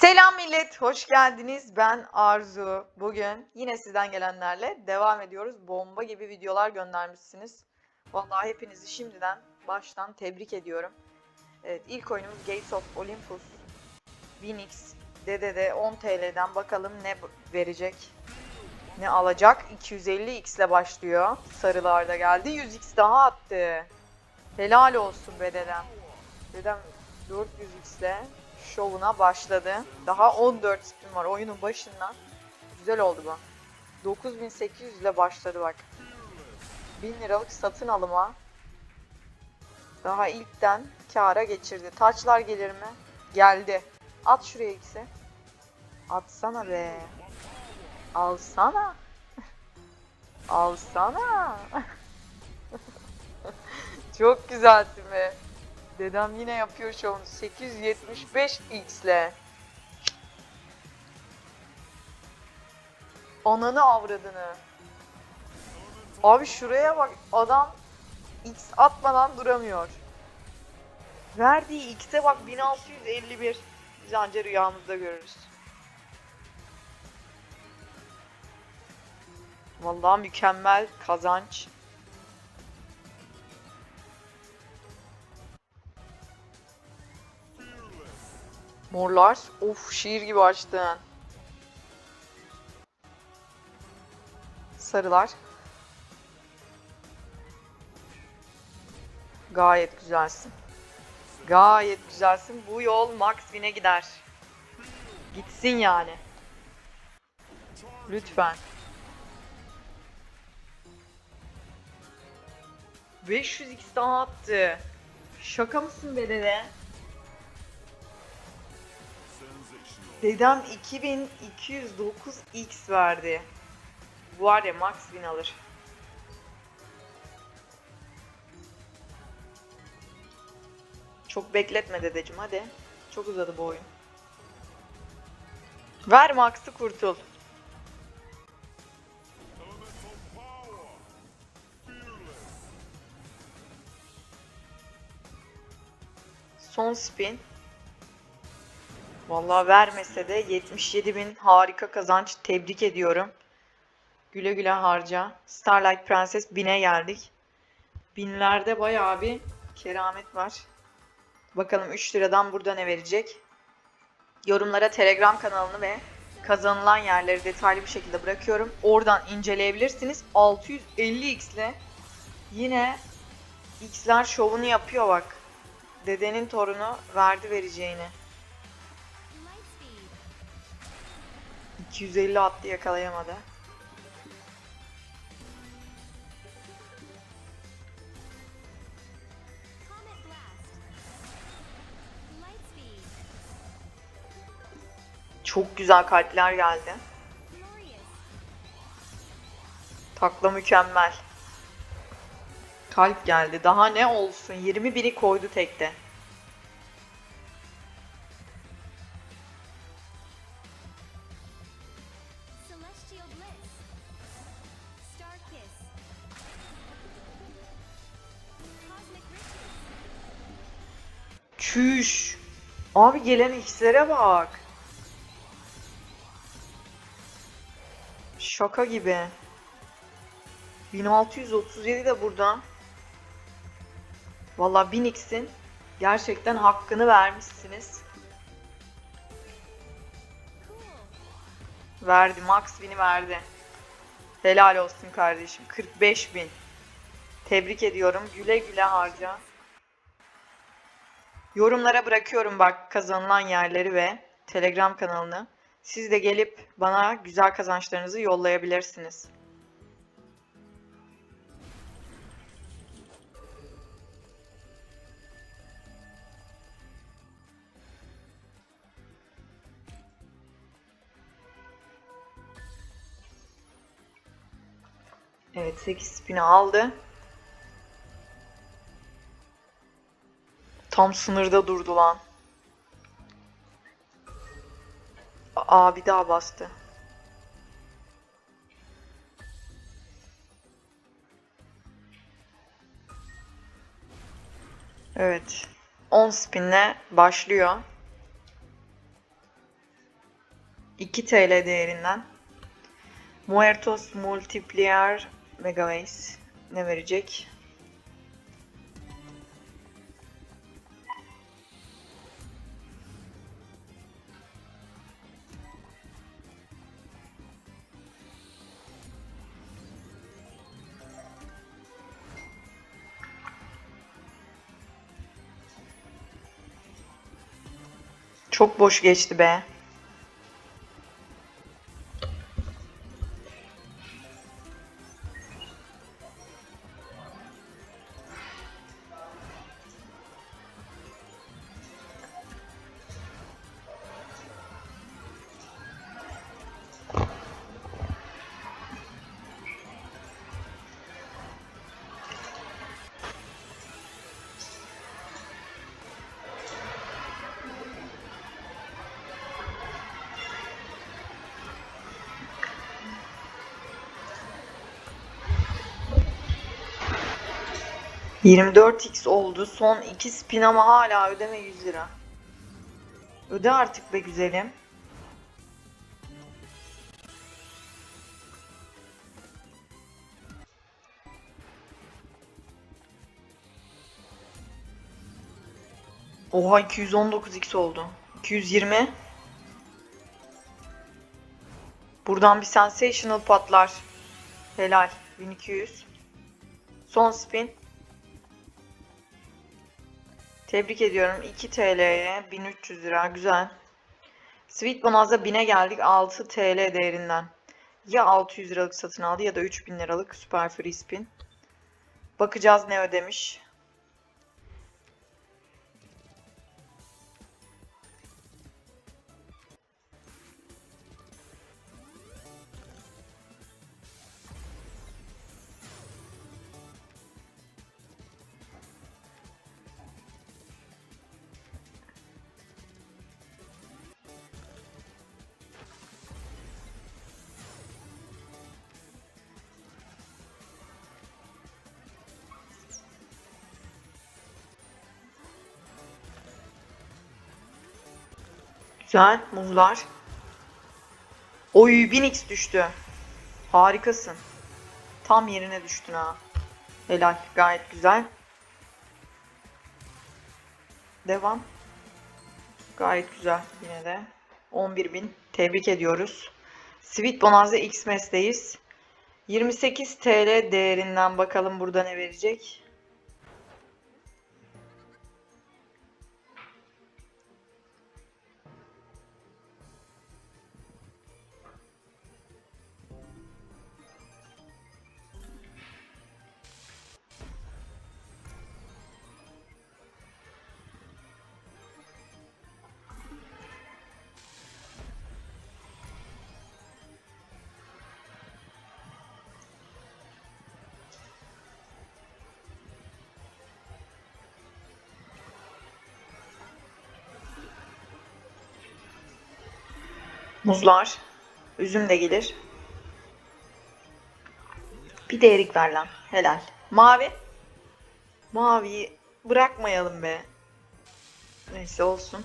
Selam millet, hoş geldiniz. Ben Arzu. Bugün yine sizden gelenlerle devam ediyoruz. Bomba gibi videolar göndermişsiniz. Vallahi hepinizi şimdiden baştan tebrik ediyorum. Evet, ilk oyunumuz Gates of Olympus. Phoenix DDD 10 TL'den bakalım ne verecek, ne alacak. 250x ile başlıyor. Sarılar da geldi. 100x daha attı. Helal olsun be dedem. Dedem 400x ile şovuna başladı. Daha 14 spin var oyunun başından. Güzel oldu bu. 9800 ile başladı bak. 1000 liralık satın alıma. Daha ilkten kâra geçirdi. Taçlar gelir mi? Geldi. At şuraya ikisi. Atsana be. Alsana. Alsana. Çok güzelsin be. Dedem yine yapıyor şovunu. 875 x ile. Ananı avradını. Abi şuraya bak. Adam x atmadan duramıyor. Verdiği x'e bak 1651. Biz rüyamızda görürüz. Vallahi mükemmel kazanç. Morlar. Of şiir gibi açtın. Sarılar. Gayet güzelsin. Gayet güzelsin. Bu yol Max gider. Gitsin yani. Lütfen. 500 x daha attı. Şaka mısın be dede? Dedem 2209x verdi. Bu var ya max win alır. Çok bekletme dedeciğim hadi. Çok uzadı bu oyun. Ver Max'ı kurtul. Son spin. Vallahi vermese de 77 bin harika kazanç. Tebrik ediyorum. Güle güle harca. Starlight Prenses 1000'e geldik. Binlerde bayağı bir keramet var. Bakalım 3 liradan burada ne verecek? Yorumlara Telegram kanalını ve kazanılan yerleri detaylı bir şekilde bırakıyorum. Oradan inceleyebilirsiniz. 650x ile yine X'ler şovunu yapıyor bak. Dedenin torunu verdi vereceğini. 250 attı yakalayamadı. Çok güzel kalpler geldi. Takla mükemmel. Kalp geldi. Daha ne olsun? 21'i koydu tekte. Çüş. Abi gelen X'lere bak. Şaka gibi. 1637 de burada. Vallahi 1000 X'in gerçekten hakkını vermişsiniz. Verdi. Max Win'i verdi. Helal olsun kardeşim. 45 bin. Tebrik ediyorum. Güle güle harca. Yorumlara bırakıyorum bak kazanılan yerleri ve Telegram kanalını. Siz de gelip bana güzel kazançlarınızı yollayabilirsiniz. Evet 8 spini aldı. Tam sınırda durdu lan. Aa bir daha bastı. Evet. 10 spinle başlıyor. 2 TL değerinden. Muertos Multiplier Megaways ne verecek? Çok boş geçti be. ...24x oldu. Son 2 spin ama hala ödeme 100 lira. Öde artık be güzelim. Oha 219x oldu. 220. Buradan bir sensational patlar. Helal. 1200. Son spin. Tebrik ediyorum. 2 TL'ye 1300 lira. Güzel. Sweet Bonanza 1000'e geldik. 6 TL değerinden. Ya 600 liralık satın aldı ya da 3000 liralık Super Free Spin. Bakacağız ne ödemiş. Güzel. Muzlar. Oy 1000x düştü. Harikasın. Tam yerine düştün ha. Helal. Gayet güzel. Devam. Gayet güzel yine de. 11.000. Tebrik ediyoruz. Sweet Bonanza Xmas'teyiz. 28 TL değerinden bakalım burada ne verecek. Muzlar. Üzüm de gelir. Bir de erik ver lan. Helal. Mavi. Maviyi bırakmayalım be. Neyse olsun.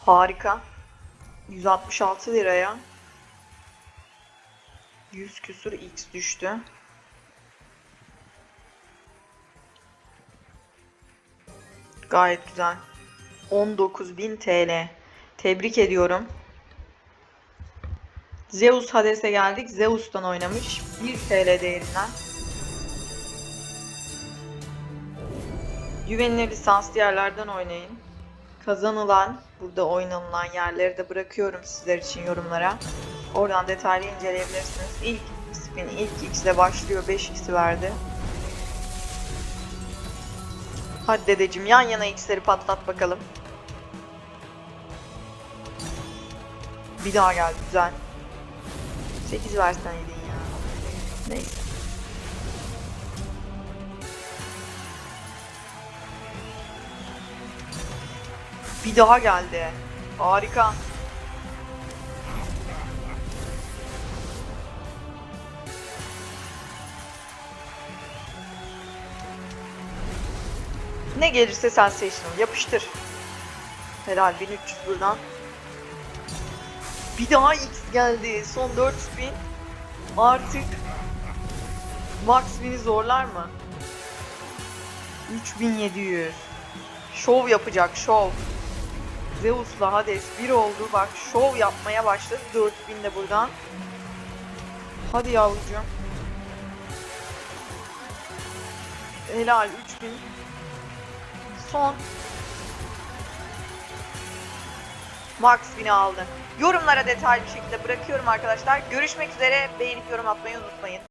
Harika. 166 liraya 100 küsur x düştü. Gayet güzel. 19.000 TL. Tebrik ediyorum. Zeus Hades'e geldik. Zeus'tan oynamış. 1 TL değerinden. Güvenilir lisanslı yerlerden oynayın. Kazanılan, burada oynanılan yerleri de bırakıyorum sizler için yorumlara. Oradan detaylı inceleyebilirsiniz. İlk spin, ilk X ile başlıyor. 5X'i verdi. Hadi dedeciğim yan yana X'leri patlat bakalım. Bir daha geldi güzel. 8 versen yedin ya. Neyse. Bir daha geldi. Harika. Ne gelirse sensational yapıştır. Helal 1300 buradan. Bir daha X geldi. Son 4 spin. Artık Max beni zorlar mı? 3700. Şov yapacak şov. Zeus'la Hades bir oldu. Bak şov yapmaya başladı. 4000 de buradan. Hadi yavrucuğum. Helal 3000. Son. Max bini aldı. Yorumlara detaylı bir şekilde bırakıyorum arkadaşlar. Görüşmek üzere. Beğenip yorum atmayı unutmayın.